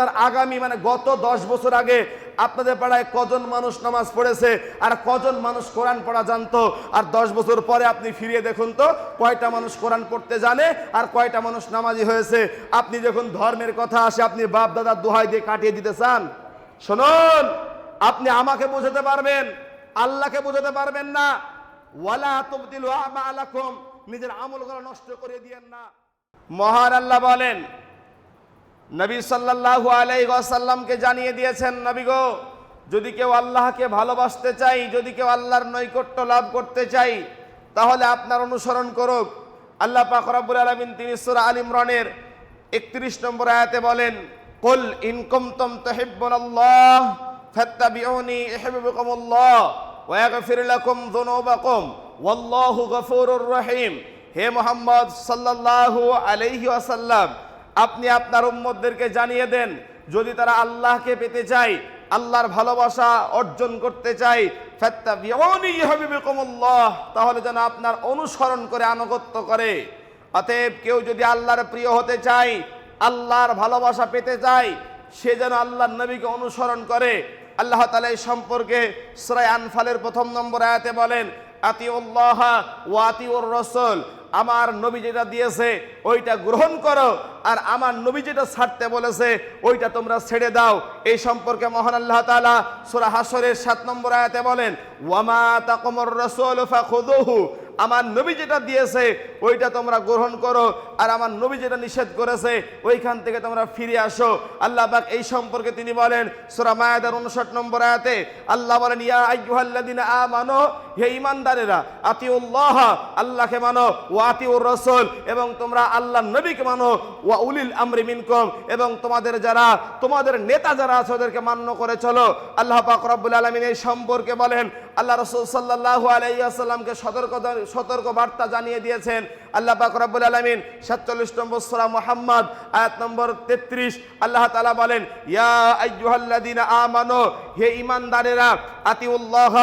আপনার আগামী মানে গত দশ বছর আগে আপনাদের পাড়ায় কজন মানুষ নামাজ পড়েছে আর কজন মানুষ কোরআন পড়া জানতো? আর দশ বছর পরে আপনি ফিরিয়ে দেখুন তো, কয়টা মানুষ কোরআন পড়তে জানে আর কয়টা মানুষ নামাজি হয়েছে? আপনি যখন ধর্মের কথা আসে, আপনি বাপ দাদার দোহাই দিয়ে কাটিয়ে দিতে চান? শুনুন, আপনি আমাকে বোঝাতে পারবেন, আল্লাহকে বোঝাতে পারবেন না। ওয়ালা নিজের আমলগুলো নষ্ট করে দিয়েন না। মহান আল্লাহ বলেন নবী সাল্লাল্লাহু আলাইহি ওয়াসাল্লামকে জানিয়ে দিয়েছেন, নবী গো, যদি কেউ আল্লাহকে ভালোবাসতে চাই, যদি কেউ আল্লাহর নৈকট্য লাভ করতে চাই, তাহলে আপনার অনুসরণ করুক। আল্লাহ পাক রব্বুল আলামিন তিনি সূরা আল 31 নম্বর আয়াতে বলেন, কুল ইন কুনতুম তুহিব্বুনাল্লাহ ফাত্তাবিউনি ইউহিব্বুকুমুল্লাহ ওয়া ইয়াগফির লাকুম যুনুবাকুম ওয়াল্লাহু গফুরুর রহিম। হে মোহাম্মদ সাল্লাল্লাহু আলাইহি ওয়াসাল্লাম আপনি আপনার উম্মতদেরকে জানিয়ে দেন, যদি তারা আল্লাহকে পেতে চায়, আল্লাহর ভালোবাসা অর্জন করতে ইউহিব্বুকুমুল্লাহ, তাহলে যেন আপনার অনুসরণ করে আনুগত্য করে। অতএব কেউ যদি আল্লাহর প্রিয় হতে চায়, আল্লাহর ভালোবাসা পেতে চায়, সে যেন আল্লাহর নবীকে অনুসরণ করে। আল্লাহ তালা এই সম্পর্কে সরাই আনফালের প্রথম নম্বর আয়াতে বলেন আতি আতিউল্লাহ ও আতিউর রসুল। আমার নবী যেটা দিয়েছে, ওইটা গ্রহণ করো। আর আমার নবী যেটা ছাড়তে বলেছে, ওইটা তোমরা ছেড়ে দাও। এই সম্পর্কে মহান আল্লাহ তাআলা সুরা হাসরের সাত নম্বর আয়াতে বলেন ওয়ামা তাকমর রসুল আমার নবী যেটা দিয়েছে, ওইটা তোমরা গ্রহণ করো। আর আমার নবী যেটা নিষেধ করেছে, ওইখান থেকে তোমরা ফিরে আসো। আল্লাহ পাক এই সম্পর্কে তিনি বলেন, সূরা মায়াদার 59 নম্বর আয়াতে, আল্লাহ বলেন, ইয়া আইয়ুহাল্লাযিনা আমানু, হে ঈমানদারেরা, আতিউল্লাহ, আল্লাহকে মানো, ওয়া আতিউর রাসূল এবং তোমরা আল্লাহর নবীকে মানো, ওয়া উলিল আমরি মিনকুম, এবং তোমাদের যারা, তোমাদের নেতা যারা আছে, ওদেরকে মান্য করে চলো। আল্লাহ পাক রব্বুল আলামিন এই সম্পর্কে বলেন আল্লাহ রসুল সাল্লাহ আলাইসাল্লামকে সতর্ক সতর্ক বার্তা জানিয়ে দিয়েছেন আল্লাহ পাক রব্বুল আলামিন 47 নম্বর সূরা মুহাম্মদ, আয়াত নম্বর 33 আল্লাহ তাআলা বলেন, ইয়া আইয়ুহাল্লাযিনা আমানু, হে ঈমানদারেরা, আতিউল্লাহ,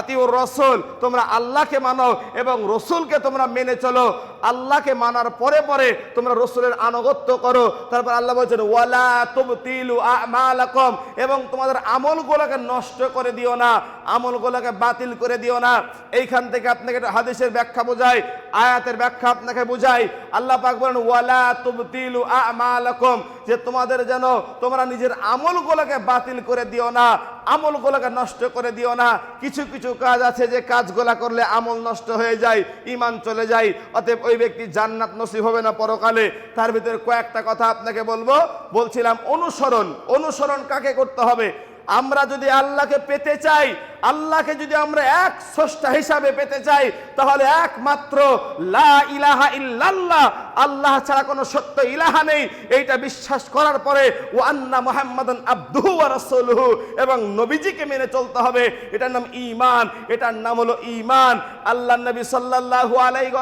আতিউর রাসূল, তোমরা আল্লাহকে মানো এবং রসুলকে তোমরা মেনে চলো। আল্লাহকে মানার পরে পরে তোমরা রসুলের আনুগত্য করো। তারপর আল্লাহ বলছেন, ওয়ালা তুবতিলু আমালাকুম এবং তোমাদের আমলগুলোকে নষ্ট করে দিও না, আমলগুলোকে বাতিল করে দিও না। এইখান থেকে আপনাকে হাদিসের ব্যাখ্যা বোঝায় আয়াতের ব্যাখ্যা আপনাকে বুঝাই। আল্লাহ পাক বলেন, ওয়ালা তুবতিলু আমালাকুম, যে তোমাদের যেন তোমরা নিজের আমলগুলোকে বাতিল করে দিও না, আমলগুলোকে নষ্ট করে দিও না। কিছু কিছু কাজ আছে যে কাজগুলা করলে আমল নষ্ট হয়ে যায় ইমান চলে যায়। অতএব ওই ব্যক্তি জান্নাত নসিব হবে না পরকালে। তার ভিতরে কয়েকটা কথা আপনাকে বলব। বলছিলাম, অনুসরণ। অনুসরণ কাকে করতে হবে? আমরা যদি আল্লাহকে পেতে চাই, আল্লাহকে যদি আমরা এক স্রষ্টা হিসাবে পেতে চাই, তাহলে একমাত্র লা ইলাহা ইল্লাল্লাহ, আল্লাহ ছাড়া কোনো সত্য ইলাহা নেই। এইটা বিশ্বাস করার পরে ও আন্না মুহাম্মাদান আব্দুহু রাসূলুহু, এবং নবীজিকে মেনে চলতে হবে। এটার নাম ইমান এটার নাম হলো ইমান আল্লাহ নবী সাল্লাল্লাহু আলাইহি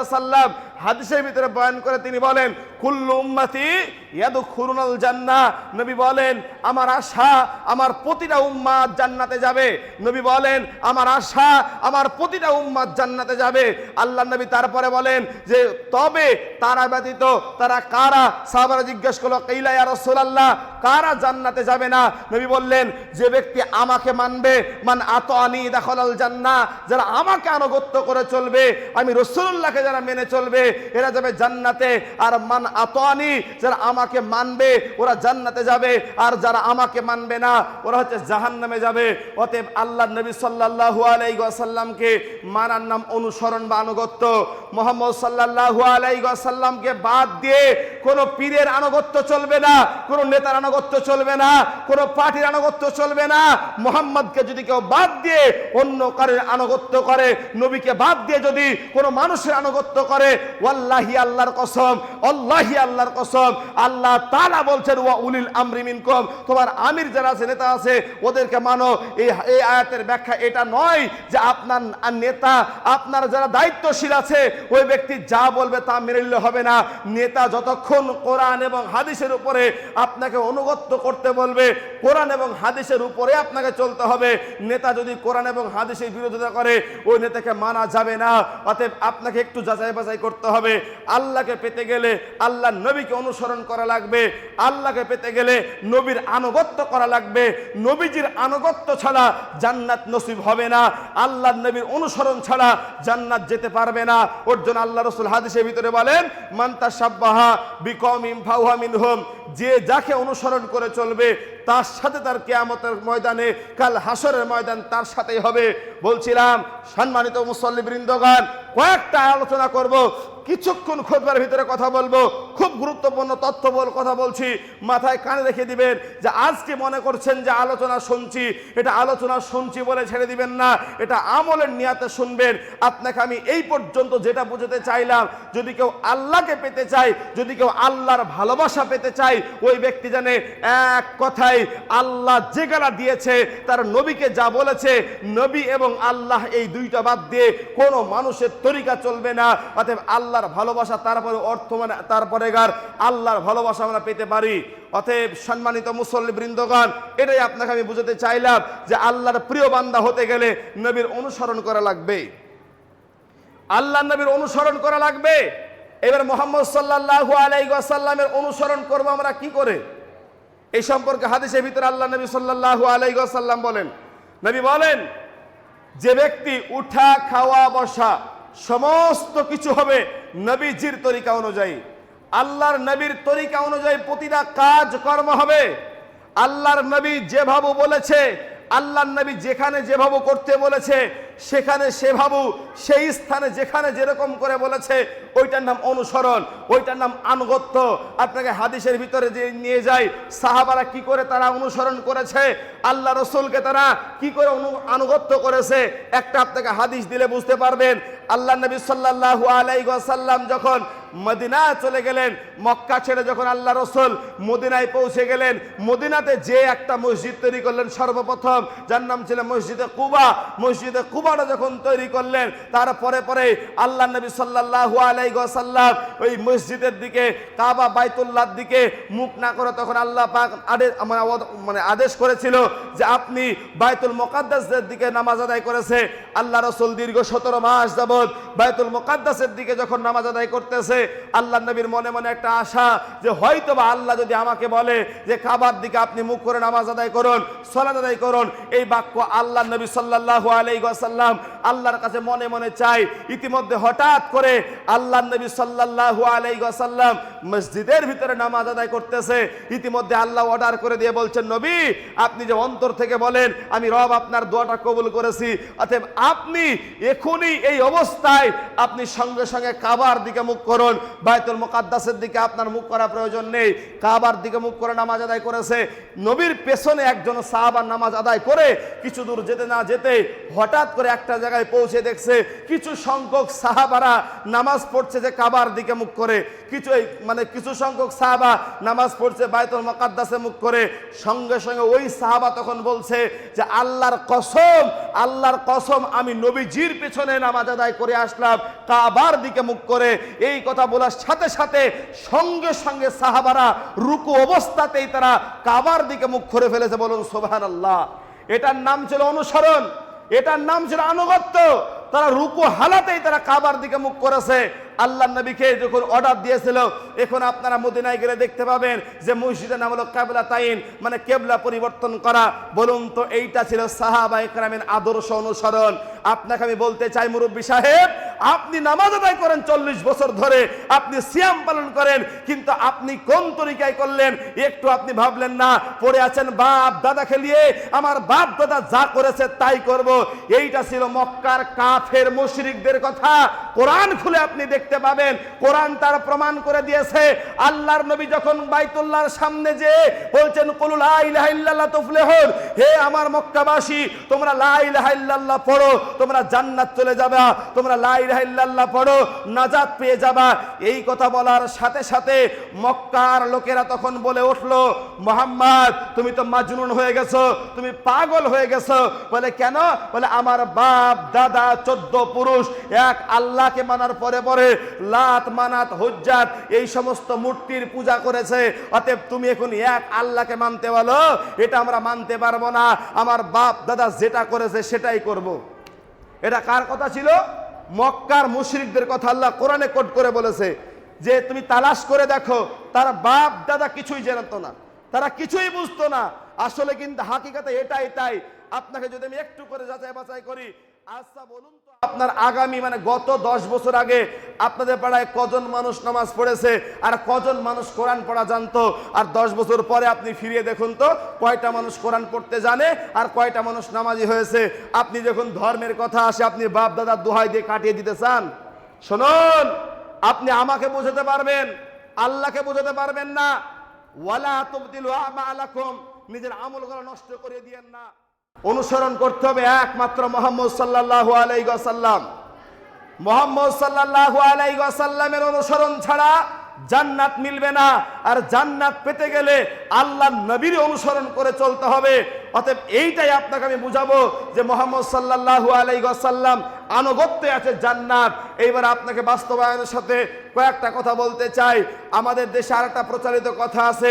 হাদিসের ভিতরে বয়ান করে তিনি বলেন, কুল্লু ইয়াদু ইয়াদখুলুনাল জান্নাহ। নবী বলেন, আমার আশা, আমার প্রতিটা উম্মাত জান্নাতে যাবে। নবী বলেন, আমার আশা, আমার প্রতিটা উম্মাত জান্নাতে যাবে। আল্লাহ নবী তারপরে বলেন যে, তবে তারা ব্যতীত তারা কারা? সাহাবারা জিজ্ঞেস করল কাইলা ইয়া রাসূলুল্লাহ, কারা জান্নাতে যাবে না? নবী বললেন, যে ব্যক্তি আমাকে মানবে, মান আতানি দাখালাল জান্নাহ, যারা আমাকে আনুগত্য করে চলবে, আমি রাসূলুল্লাহকে যারা মেনে চলবে এরা যাবে জান্নাতে। আর মান আতানি, যারা আমাকে মানবে, ওরা জান্নাতে যাবে। আর যারা আমাকে মানবে না, ওরা হচ্ছে জাহান্নামে যাবে। অতএব আল্লাহ নবী সাল্লাল্লাহু আলাইহি ওয়াসাল্লামকে মানার নাম অনুসরণ বা আনুগত্য। মোহাম্মদ সাল্লাল্লাহু আলাইহি ওয়াসাল্লামকে বাদ দিয়ে কোনো পীরের আনুগত্য চলবে না, কোনো নেতার আনুগত্য চলবে না, কোনো পার্টির আনুগত্য চলবে না। মোহাম্মদকে যদি কেউ বাদ দিয়ে অন্য কারের আনুগত্য করে, নবীকে বাদ দিয়ে যদি কোনো মানুষের আনুগত্য করে ওয়াল্লাহি আল্লাহর কসম আল্লাহি আল্লাহর কসম। আল্লাহ তাআলা বলছেন, ওয়া উলিল আমরি মিনকুম। তোমার আমির যারা আছে, নেতা আছে, ওদেরকে মানো। এই এই আয়াতের ব্যাখ্যা এটা নয় যে আপনার নেতা, আপনার যারা দায়িত্বশীল আছে, ওই ব্যক্তি যা বলবে তা মেনে নিলে হবে না। নেতা যতক্ষণ কোরআন এবং হাদিসের উপরে আপনাকে অনুগত্য করতে বলবে, কোরআন এবং হাদিসের উপরে আপনাকে চলতে হবে। নেতা যদি কোরআন এবং হাদিসের বিরোধিতা করে, ওই নেতাকে মানা যাবে না। অতএব আপনাকে একটু যাচাই বাছাই করতে হবে। আল্লাহকে পেতে গেলে আল্লাহ নবীকে অনুসরণ করা লাগবে। আল্লাহকে পেতে গেলে নবীর আনুগত্য করা লাগবে। নবীজির আনুগত্য ছাড়া জান্নাত নসিব হবে না। আল্লাহ নবীর অনুসরণ ছাড়া জান্নাত যেতে পারবে না। ওর জন্য আল্লাহ রসুল হাদিসের ভিতরে বলেন মান্তা সাব্বাহা বিকম ইমফাউহা মিনহুম যে যাকে অনুসরণ করে চলবে, তার সাথে তার কেয়ামতের ময়দানে, কাল হাসরের ময়দান তার সাথেই হবে। বলছিলাম, সম্মানিত মুসল্লি বৃন্দগান কয়েকটা আলোচনা করব। কিছুক্ষণ খোঁজবার ভিতরে কথা বলব। খুব গুরুত্বপূর্ণ তথ্য বল কথা বলছি। মাথায় কানে রেখে দিবেন যে আজকে মনে করছেন যে আলোচনা শুনছি। এটা আলোচনা শুনছি বলে ছেড়ে দিবেন না। এটা আমলের নিয়াতে শুনবেন। আপনাকে আমি এই পর্যন্ত যেটা বুঝতে চাইলাম, যদি কেউ আল্লাহকে পেতে চায়, যদি কেউ আল্লাহর ভালোবাসা পেতে চায়, ওই ব্যক্তি জানে এক কথায় আল্লাহ যে গালা দিয়েছে, তার নবীকে যা বলেছে, নবী এবং আল্লাহ এই দুইটা বাদ দিয়ে কোনো মানুষের তরিকা চলবে না। অতএব আল্লাহর ভালোবাসা, তারপরে অর্থ মানে তারপরে গার আল্লাহর ভালোবাসা আমরা পেতে পারি। অতএব সম্মানিত মুসল্লি বৃন্দগণ, এটাই আপনাকে আমি বুঝাতে চাইলাম যে আল্লাহর প্রিয় বান্দা হতে গেলে নবীর অনুসরণ করা লাগবে। আল্লাহ নবীর অনুসরণ করা লাগবে। এবার মোহাম্মদ সাল্লাহ আলাইসাল্লামের অনুসরণ করব আমরা কি করে? এই সম্পর্কে হাদিসের ভিতরে আল্লাহ নবী সাল্লাহ আলাইসাল্লাম বলেন, নবী বলেন, যে ব্যক্তি উঠা, খাওয়া, বসা সমস্ত কিছু হবে নবীজির তরিকা অনুযায়ী। আল্লাহর নবীর তরিকা অনুযায়ী প্রতিটা কাজ কর্ম হবে। আল্লাহর নবী যেভাবে বলেছে আল্লাহর নবী যেখানে যেভাবে করতে বলেছে, সেখানে সেভাবে, সেই স্থানে যেখানে যেরকম করে বলেছে, ওইটার নাম অনুসরণ, ওইটার নাম আনুগত্য। আপনাকে হাদিসের ভিতরে যে নিয়ে যায়, সাহাবারা কি করে তারা অনুসরণ করেছে? আল্লাহ রসুলকে তারা কি করে আনুগত্য করেছে? একটা আপনাকে হাদিস দিলে বুঝতে পারবেন। আল্লাহ নবী সাল্লাল্লাহু আলাইহি ওয়াসাল্লাম যখন মদিনা চলে গেলেন। মক্কা ছেড়ে যখন আল্লাহ রসুল মদিনায় পৌঁছে গেলেন, মদিনাতে যে একটা মসজিদ তৈরি করলেন সর্বপ্রথম, যার নাম ছিল মসজিদে কুবা। মসজিদে কুবাটা যখন তৈরি করলেন তারপরে পরে আল্লাহ নবী সাল্লাল্লাহু আলাইহি ওয়াসাল্লাম ওই মসজিদের দিকে, কাবা বাইতুল্লাহর দিকে মুখ না করে তখন আল্লাহ পাক আদেশ মানে মানে আদেশ করেছিল যে আপনি বাইতুল মোকাদ্দাসের দিকে নামাজ আদায় করেছে। আল্লাহ রসুল দীর্ঘ সতেরো মাস যাবৎ বাইতুল মোকাদ্দাসের দিকে যখন নামাজ আদায় করতেছে আল্লাহ নবীর মনে মনে একটা আশা যে হয়তো বা আল্লাহ যদি আমাকে বলে যে কাবার দিকে আপনি মুখ করে নামাজ আদায় করুন সলাদ আদায় করুন, এই বাক্য আল্লাহ নবী সাল্লাল্লাহু আলাইহি ওয়াসাল্লাম আল্লাহর কাছে মনে মনে চাই। ইতিমধ্যে হঠাৎ করে আল্লাহ নবী সাল্লাল্লাহু আলাইহি ওয়াসাল্লাম মসজিদের ভিতরে নামাজ আদায় করতেছে। ইতিমধ্যে আল্লাহ অর্ডার করে দিয়ে বলছেন, নবী, আপনি যে অন্তর থেকে বলেন, আমি রব আপনার দোয়াটা কবুল করেছি। অতএব আপনি এখনই এই অবস্থায় আপনি সঙ্গে সঙ্গে কাবার দিকে মুখ করুন। বায়তুল মুকাদ্দাসের দিকে আপনার মুখ করা প্রয়োজন নেই। কাবার দিকে মুখ করে নামাজ আদায় করেছে। নবীর পেছনে একজন সাহাবার নামাজ আদায় করে কিছু দূর যেতে না যেতে হঠাৎ করে একটা জায়গায় পৌঁছে দেখছে কিছু সংখ্যক সাহাবারা নামাজ পড়ছে যে কাবার দিকে মুখ করে। কিছু মানে কিছু সংখ্যক সাহাবা নামাজ পড়ছে বায়তুল মুকাদ্দাসে মুখ করে। সঙ্গে সঙ্গে ওই সাহাবা তখন বলছে যে, আল্লাহর কসম আল্লাহর কসম, আমি নবীজির পেছনে নামাজ আদায় করে আসলাম। কাবার দিকে মুখ করে। এই কথা বলার সাথে সাথে সঙ্গে সঙ্গে সাহাবারা রুকু অবস্থাতেই তারা কাবার দিকে মুখ করে ফেলেছে বলুন সোভান আল্লাহ এটার নাম ছিল অনুসরণ, এটার নাম ছিল আনুগত্য। তারা রুকু হালাতেই তারা কাবার দিকে মুখ করেছে। আল্লাহ নবীকে যখন অর্ডার দিয়েছিল, এখন আপনারা মদিনায় গেলে দেখতে পাবেন যে মসজিদের নাম হলো কাবলা তাইন মানে কেবলা পরিবর্তন করা। বলুন তো, এইটা ছিল সাহাবা একরামের আদর্শ অনুসরণ। আপনাকে আমি বলতে চাই, মুরব্বী সাহেব, আপনি নামাজ আদায় করেন চল্লিশ বছর ধরে, আপনি সিয়াম পালন করেন, কিন্তু আপনি কোন তরিকায় করলেন, একটু আপনি ভাবলেন না। পড়ে আছেন বাপ দাদা খেলিয়ে, আমার বাপ দাদা যা করেছে তাই করব। এইটা ছিল মক্কার কাফের মুশরিকদের কথা। কোরআন খুলে আপনি দেখতে পাবেন। কোরআন তার প্রমাণ করে দিয়েছে। আল্লাহর নবী যখন বাইতুল্লাহর সামনে যে বলছেন, কুলু লা ইলাহা ইল্লাল্লাহ হে আমার মক্কাবাসী, তোমরা ইল্লাল্লাহ পড়ো, তোমরা জান্নাত চলে যাবা, তোমরা ইল্লাল্লাহ পড়ো, নাজাত পেয়ে যাবা। এই কথা বলার সাথে সাথে মক্কার লোকেরা তখন বলে উঠল, মোহাম্মদ, তুমি তো মাজনুন হয়ে গেছো, তুমি পাগল হয়ে গেছো। বলে, কেন? বলে, আমার বাপ, দাদা, চোদ্দ পুরুষ, এক আল্লাহকে মানার পরে পরে লাত, মানাত, হুজ্জাত, এই সমস্ত মূর্তির পূজা করেছে। অতএব তুমি এখন এক আল্লাহকে মানতে বলো, এটা আমরা মানতে পারব না। আমার বাপ, দাদা যেটা করেছে সেটাই করব। এটা কার কথা ছিল? মক্কার মুশরিকদের কথা আল্লাহ কোরআনে কোট করে বলেছে যে, তুমি তালাশ করে দেখো, তার বাপ, দাদা কিছুই জানতো না। তারা কিছুই বুঝতো না। আসলে কিন্তু হাকিকাতে এটাই তাই। আপনাকে যদি আমি একটু করে যাচাই বাছাই করি আচ্ছা বলুন আপনার আগামী মানে গত দশ বছর আগে আপনাদের পাড়ায় কজন মানুষ নামাজ পড়েছে আর কজন মানুষ কোরআন পড়া জানতো? আর দশ বছর পরে আপনি ফিরিয়ে দেখুন তো, কয়টা মানুষ কোরআন পড়তে জানে আর কয়টা মানুষ নামাজি হয়েছে? আপনি যখন ধর্মের কথা আসে, আপনি বাপ দাদার দোহাই দিয়ে কাটিয়ে দিতে চান? শুনুন, আপনি আমাকে বোঝাতে পারবেন, আল্লাহকে বোঝাতে পারবেন না। ওয়ালা তুবদিলু নিজের আমলগুলো নষ্ট করে দিয়েন না। অনুসরণ করতে হবে একমাত্র মোহাম্মদ সাল্লাল্লাহু আলাইহি ওয়াসাল্লাম। মোহাম্মদ সাল্লাল্লাহু আলাইহি ওয়াসাল্লামের অনুসরণ ছাড়া জান্নাত মিলবে না। আর জান্নাত পেতে গেলে আল্লাহ নবীর অনুসরণ করে চলতে হবে। অতএব এইটাই আপনাকে আমি বুঝাবো যে মোহাম্মদ সাল্লাল্লাহু আলাইহি ওয়াসাল্লাম আনুগত্যে আছে জান্নাত। এইবার আপনাকে বাস্তবায়নের সাথে কয়েকটা কথা বলতে চাই। আমাদের দেশে আর একটা প্রচারিত কথা আছে,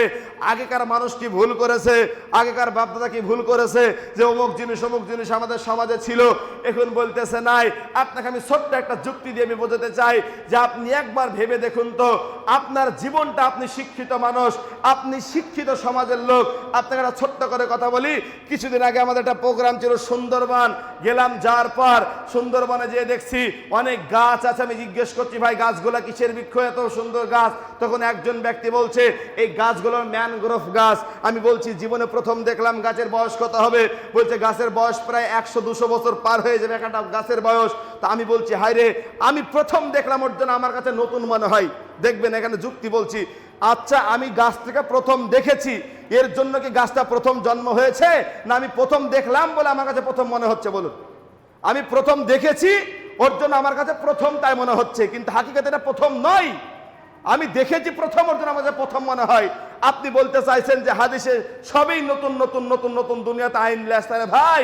আগেকার মানুষ কি ভুল করেছে? আগেকার বাপদাদা কি ভুল করেছে? যে অমুক জিনিস অমুক জিনিস আমাদের সমাজে ছিল, এখন বলতেছে নাই। আপনাকে আমি ছোট্ট একটা যুক্তি দিয়ে আমি বোঝাতে চাই যে আপনি একবার ভেবে দেখুন তো, আপনার জীবনটা আপনি শিক্ষিত মানুষ, আপনি শিক্ষিত সমাজের লোক। আপনাকে একটা ছোট্ট করে কথা বলি, কিছুদিন আগে আমাদের একটা প্রোগ্রাম ছিল সুন্দরবন, গেলাম যাওয়ার পর সুন্দরবনে যেয়ে দেখছি অনেক গাছ আছে, আমি জিজ্ঞেস করছি, ভাই, গাছগুলা কিসের বৃক্ষ এত সুন্দর গাছ, তখন একজন ব্যক্তি বলছে, এই গাছগুলোর ম্যানগ্রোভ গাছ। আমি বলছি, জীবনে প্রথম দেখলাম গাছের বয়স কত হবে? বলছে, গাছের বয়স প্রায় একশো দুশো বছর পার হয়ে যাবে, একটা গাছের বয়স। তা আমি বলছি, হায় রে, আমি প্রথম দেখলাম ওর জন্য আমার কাছে নতুন মনে হয়। দেখবেন, এখানে যুক্তি বলছি আচ্ছা আমি গাছ থেকে প্রথম দেখেছি, এর জন্য কি গাছটা প্রথম জন্ম হয়েছে? না, আমি প্রথম দেখলাম বলে আমার কাছে প্রথম মনে হচ্ছে, বলুন। আমি প্রথম দেখেছি ওর জন্য আমার কাছে প্রথম তাই মনে হচ্ছে, কিন্তু হাকিকাতে এটা প্রথম নয়। আমি দেখেছি প্রথম আমার কাছে প্রথম মনে হয়। আপনি বলতে চাইছেন যে হাদিসে সবই নতুন নতুন নতুন নতুন দুনিয়াতে আইন লেসে ভাই,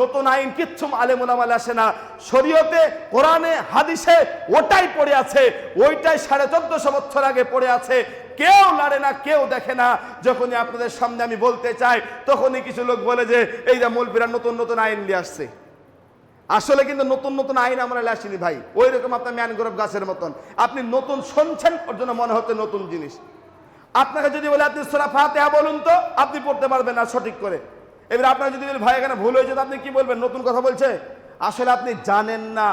নতুন আইন কিচ্ছু আলেমুলামাল আসে না। শরীয়তে, কোরআনে, হাদিসে ওটাই পড়ে আছে। ওইটাই সাড়ে চোদ্দশো বছর আগে পড়ে আছে। কেউ লাড়ে না, কেউ দেখে না। যখনই আপনাদের সামনে আমি বলতে চাই, তখনই কিছু লোক বলে যে, এই যে মৌলবীরা নতুন নতুন আইন নিয়ে আসছে। আসলে কিন্তু নতুন নতুন আইন আমরা আসিনি ভাই। ওই রকম আপনার ম্যানগ্রোভ গাছের মতন। আপনি নতুন শুনছেন, ওর জন্য মনে হচ্ছে নতুন জিনিস। আপনাকে যদি বলে, আপনি সোরা ফাতেহা বলুন তো, আপনি পড়তে পারবেন না সঠিক করে। এবার আপনার যদি ভাই, এখানে ভুল হয়েছে আপনি কি বলবেন? নতুন কথা বলছে? আসলে আপনি জানেন না।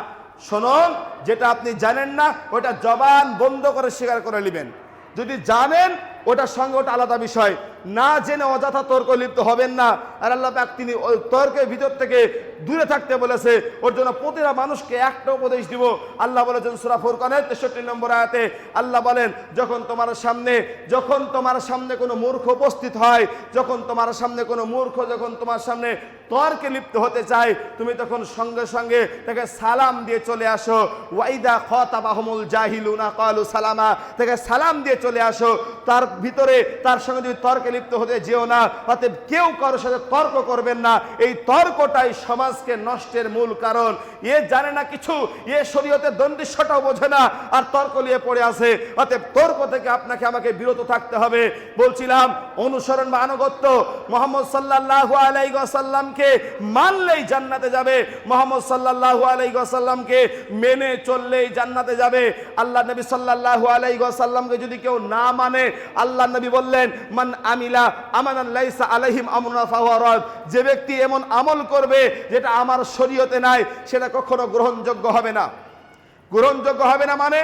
শুনুন, যেটা আপনি জানেন না, ওটা জবান বন্ধ করে স্বীকার করে নেবেন। যদি জানেন ওটার সঙ্গে ওটা আলাদা বিষয়। না জেনে অযথা তর্ক লিপ্ত হবেন না। আর আল্লাহ পাক তিনি ওই তর্কের ভিতর থেকে দূরে থাকতে বলেছে। ওর জন্য প্রতিটা মানুষকে একটা উপদেশ দিব। আল্লাহ বলেছেন সুরা ফুরকানের তেষট্টি নম্বর আয়াতে আল্লাহ বলেন, যখন তোমার সামনে, যখন তোমার সামনে কোনো মূর্খ উপস্থিত হয়, যখন তোমার সামনে কোনো মূর্খ যখন তোমার সামনে তর্কে লিপ্ত হতে চায়, তুমি তখন সঙ্গে সঙ্গে তাকে সালাম দিয়ে চলে আসো। ওয়াইদা খতাবাহমুল জাহিলুনা, কালু সালামা, তাকে সালাম দিয়ে চলে আসো। তার ভিতরে তার সঙ্গে যদি তর্কে লিপ্ত হতে যেও না, অতএব কেউ কারোর সাথে তর্ক করবেন না। এই তর্কটাই সমাজকে নষ্টের মূল কারণ। এ জানে না কিছু, এ শরীয়তের দণ্ডিস্যটাও বোঝে না, আর তর্ক নিয়ে পড়ে আছে। অতএব তর্ক থেকে আপনাকে, আমাকে বিরত থাকতে হবে। বলছিলাম, অনুসরণ বা আনুগত্য মোহাম্মদ সাল্লাল্লাহু আলাইহি ওয়াসাল্লামকে মানলেই জান্নাতে যাবে। মোহাম্মদ সাল্লাল্লাহু আলাইহি ওয়াসাল্লামকে মেনে চললেই জান্নাতে যাবে। আল্লাহ নবী সাল্লাল্লাহু আলাইহি ওয়াসাল্লামকে যদি কেউ না মানে আল্লাহ নবী বললেন, মান আমিলা আমানান লাইসা আলাইহিম আমরুনা ফাহুয়া রাদ। যে ব্যক্তি এমন আমল করবে যেটা আমার শরীয়তে নাই, সেটা কখনো গ্রহণযোগ্য হবে না। গ্রহণযোগ্য হবে না মানে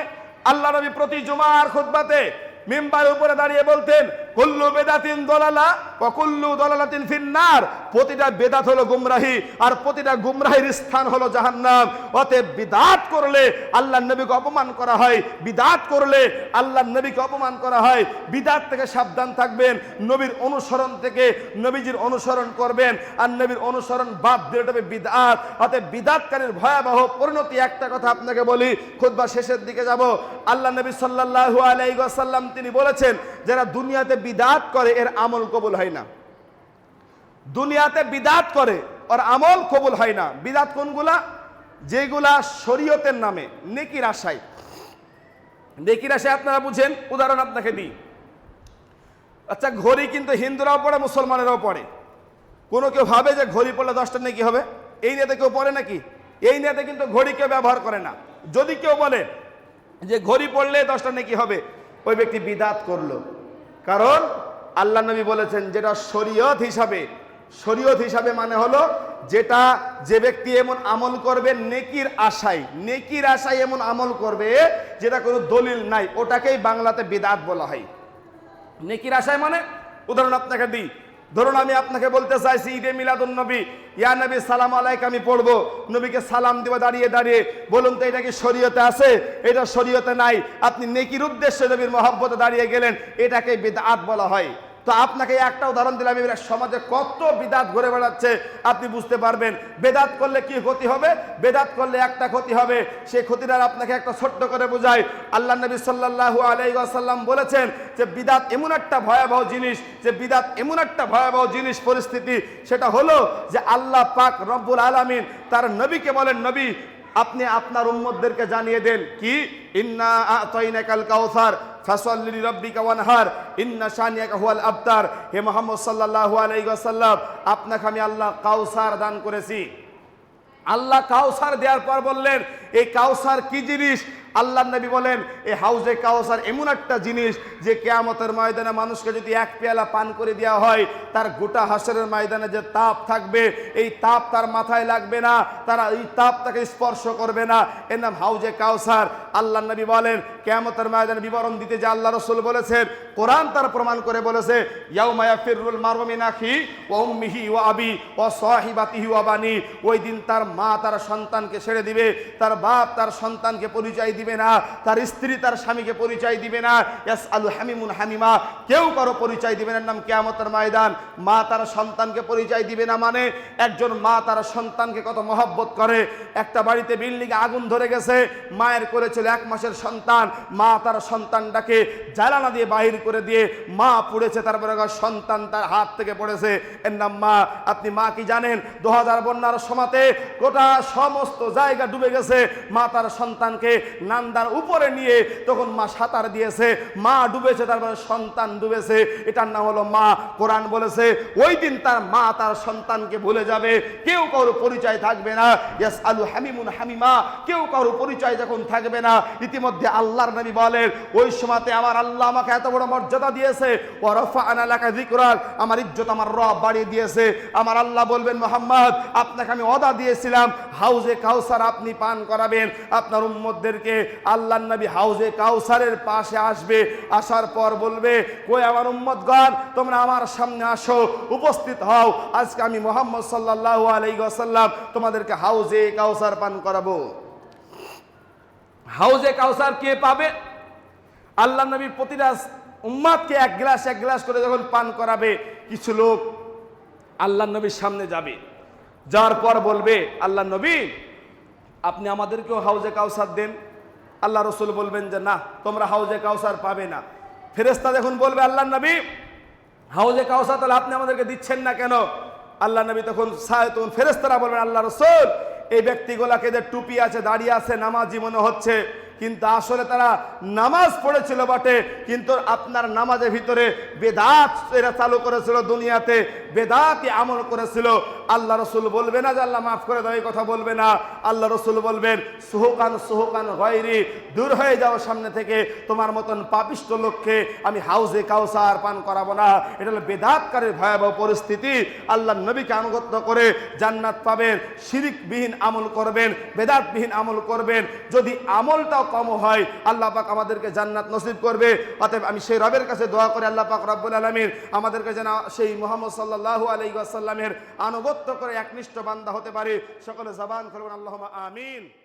আল্লাহ নবী প্রতি জুমার খুতবাতে মিম্বার উপরে দাঁড়িয়ে বলতেন কুল্লু বেদাতিন দলালা ও কুল্লু দলালাতিন ফিন্নার। প্রতিটা বেদাত হলো গুমরাহি, আর প্রতিটা গুমরাহির স্থান হলো জাহান্নাম। বিদাত করলে আল্লাহ নবীকে অপমান করা হয়, বিদাত করলে আল্লাহ নবীকে অপমান করা হয়। বিদাত থেকে সাবধান থাকবেন, নবীর অনুসরণ থেকে নবীজির অনুসরণ করবেন, আর নবীর অনুসরণ বাদ দিয়ে হবে বিদাত। অতএব বিদাতকারীর ভয়াবহ পরিণতি একটা কথা আপনাকে বলি খুদবা শেষের দিকে যাব। আল্লাহ নবী সাল্লাল্লাহু আলাইহি তিনি বলেছেন, যারা দুনিয়াতে বিদাত করে, এর আমল কবুল হয় না। দুনিয়াতে বিদাত করে, ওর আমল কবুল হয় না। বিদাত কোনগুলা? যেগুলা শরীয়তের নামে, নেকির আশায়। নেকির আশায় আপনারা বুঝেন, উদাহরণ আপনাকে দিই। আচ্ছা ঘড়ি কিন্তু হিন্দুরাও পড়ে, মুসলমানেরাও পড়ে। কোনো কেউ ভাবে যে ঘড়ি পড়লে দশটা নেকি হবে? এই নিয়েতে কেউ পড়ে নাকি? এই নিয়েতে কিন্তু ঘড়ি কেউ ব্যবহার করে না। যদি কেউ বলে যে ঘড়ি পড়লে দশটা নেকি হবে, ওই ব্যক্তি বিদাত করল। কারণ আল্লাহ নবী বলেছেন যেটা শরীয়ত হিসাবে শরীয়ত হিসাবে মানে হলো যেটা যে ব্যক্তি এমন আমল করবে নেকির আশায় নেকির আশায় এমন আমল করবে যেটা কোনো দলিল নাই, ওটাকেই বাংলাতে বিদাত বলা হয়। নেকির আশায় মানে উদাহরণ আপনাকে দিই ধরুন আমি আপনাকে বলতে চাইছি ঈদে মিলাদুন নবী ইয়া নবী সালাম আলাইক আমি পড়ব। নবীকে সালাম দিব দাঁড়িয়ে দাঁড়িয়ে। বলুন তো এটা কি শরীয়তে আছে? এটা শরীয়তে নাই। আপনি নেকির উদ্দেশ্যে নবীর মহব্বতে দাঁড়িয়ে গেলেন। এটাকে বেদাত বলা হয়। তো আপনাকে একটা উদাহরণ দিলাম, এবার সমাজে কত বিদাত ঘুরে বেড়াচ্ছে, আপনি বুঝতে পারবেন। বেদাত করলে কি ক্ষতি হবে? বেদাত করলে একটা ক্ষতি হবে। সেই ক্ষতিটা আপনাকে একটা ছোট্ট করে বোঝায় আল্লাহ নবী সাল্লাল্লাহু আলাইহি ওয়াসাল্লাম বলেছেন যে, বিদাত এমন একটা ভয়াবহ জিনিস, যে বিদাত এমন একটা ভয়াবহ জিনিস, পরিস্থিতি, সেটা হলো যে আল্লাহ পাক রব্বুল আলামিন তার নবীকে বলেন, নবী, আপনি আপনার উম্মতদেরকে জানিয়ে দেন কি? ইন্না আতাইনাকাল কাউসার। ফাসল্লি রব্বিকা ওয়ানহার, ইন্না শানিয়াকা হুয়াল আবতার। হে মোহাম্মদ সাল্লাল্লাহু আলাইহি ওয়াসাল্লাম, আপনাকে আমি আল্লাহ কাউসার দান করেছি। আল্লাহ কাউসার দেওয়ার পর বললেন, এই কাউসার কি জিনিস? আল্লাহ নবী বলেন এই হাউজে কাউসার এমন একটা জিনিস যে কেয়ামতের ময়দানে মানুষকে যদি এক পেয়ালা পান করে দেওয়া হয়, তার গোটা হাসরের ময়দানে যে তাপ থাকবে, এই তাপ তার মাথায় লাগবে না, তারা এই তাপ তাকে স্পর্শ করবে না। এর নাম হাউজে কাউসার আল্লাহ নবী বলেন, কেয়ামতের ময়দানে বিবরণ দিতে যে আল্লাহ রসুল বলেছেন কোরআন তার প্রমাণ করে বলেছে ইয়াউমায়া ফিররুল মারমিনাখি ও উম্মিহি ও আবি ও সাহিবাতিহি ও বানি। ওই দিন তার মা তার সন্তানকে ছেড়ে দিবে, তার বাপ তার সন্তানকে পরিচয় দিবে। না, তার স্ত্রী তার স্বামীকে পরিচয় দিবে না। ইয়াস আলু হামিমুন হামিমা, কেউ কারও পরিচয় দিবে না নাম কেয়ামতের ময়দান। মা তার সন্তানকে পরিচয় দিবে না মানে একজন মা তার সন্তানকে কত মহব্বত করে। একটা বাড়িতে বিল্ডিং আগুন ধরে গেছে, মায়ের করেছিল এক মাসের সন্তান। মা তার সন্তানটাকে জ্বালানা দিয়ে বাহির করে দিয়ে মা পড়েছে, তারপরে সন্তান তার হাত থেকে পড়েছে। এর নাম মা। আপনি মা কি জানেন? দু হাজার বন্যার সমাতে গোটা সমস্ত জায়গা ডুবে গেছে। মা তার সন্তানকে নান্দার উপরে নিয়ে তখন মা সাঁতার দিয়েছে, মা ডুবেছে, তারপরে সন্তান ডুবেছে। এটার নাম হলো মা। কোরআন বলেছে, ওই দিন তার মা তার সন্তানকে ভুলে যাবে। কেউ কারও পরিচয় থাকবে না। ইয়াস আলু হামিমুন হামিমা। কেউ কারও পরিচয় যখন থাকবে না, ইতিমধ্যে আল্লাহর নবী বলেন, ওই সময়তে আমার আল্লাহ আমাকে এত বড় মর্যাদা দিয়েছে। ও রফা আনালাকা যিকরাক। আমার ইজ্জত আমার রব বাড়িয়ে দিয়েছে। আমার আল্লাহ বলবেন, মোহাম্মদ, আপনাকে আমি অদা দিয়েছিলাম। হাউজে কাউসার আপনি পান করাবেন। আপনার উম্মতদেরকে আল্লাহর নবী হাউজে কাউসারের পাশে আসবে, আসার পর বলবে কই আমার উম্মতগণ, তোমরা আমার সামনে আসো, উপস্থিত হও। আজকে আমি মোহাম্মদ সাল্লাল্লাহু আলাইহি ওয়াসাল্লাম তোমাদেরকে হাউজে কাউসার পান করাবো। হাউজে কাউসার কে পাবে? আল্লাহ নবী প্রতিটা উম্মাদকে এক গ্লাস এক গ্লাস করে যখন পান করাবে, কিছু লোক আল্লাহ নবীর সামনে যাবে। যাওয়ার পর বলবে, আল্লাহ নবী, আপনি আমাদেরকেও হাউজে কাউসার দেন। আল্লাহ রসুল বলবেন যে, না, তোমরা হাউজে কাউসার পাবে না। ফেরেস্তা দেখুন বলবে আল্লাহ নবী, হাউজে কাউসার তাহলে আপনি আমাদেরকে দিচ্ছেন না কেন? আল্লাহ নবী তখন তখন ফেরেস্তারা বলবেন, আল্লাহ রসুল, এই ব্যক্তিগুলাকে যে টুপি আছে দাঁড়িয়ে আছে, নামাজি মনে হচ্ছে। কিন্তু আসলে তারা নামাজ পড়েছিল বটে, কিন্তু আপনার নামাজের ভিতরে বেদাত এরা চালু করেছিল দুনিয়াতে বেদাতি আমল করেছিল। আল্লাহ রসুল বলবে না যে আল্লাহ মাফ করে দাও, এই কথা বলবে না। আল্লাহ রসুল বলবেন, সুহকান সুহকান গয়রি, দূর হয়ে যাও সামনে থেকে, তোমার মতন পাপিষ্ট লোককে আমি হাউজে কাউসার পান করাবো না। এটা হলো বেদাতকারের ভয়াবহ পরিস্থিতি। আল্লাহ নবীকে আনুগত্য করে জান্নাত পাবেন, শিরিকবিহীন আমল করবেন, বেদাতবিহীন আমল করবেন। যদি আমলটাও কম হয়। আল্লাহ পাক আমাদেরকে জান্নাত নসিব করবে। অতএব আমি সেই রবের কাছে দোয়া করে, আল্লাহ পাক রব্বুল আলমীর আমাদেরকে যেন সেই মোহাম্মদ সাল্লাল্লাহু ওয়াসাল্লামের আনুগত্য করে একনিষ্ঠ বান্দা হতে পারে। সকলে জবান করবেন আল্লাহ আমিন।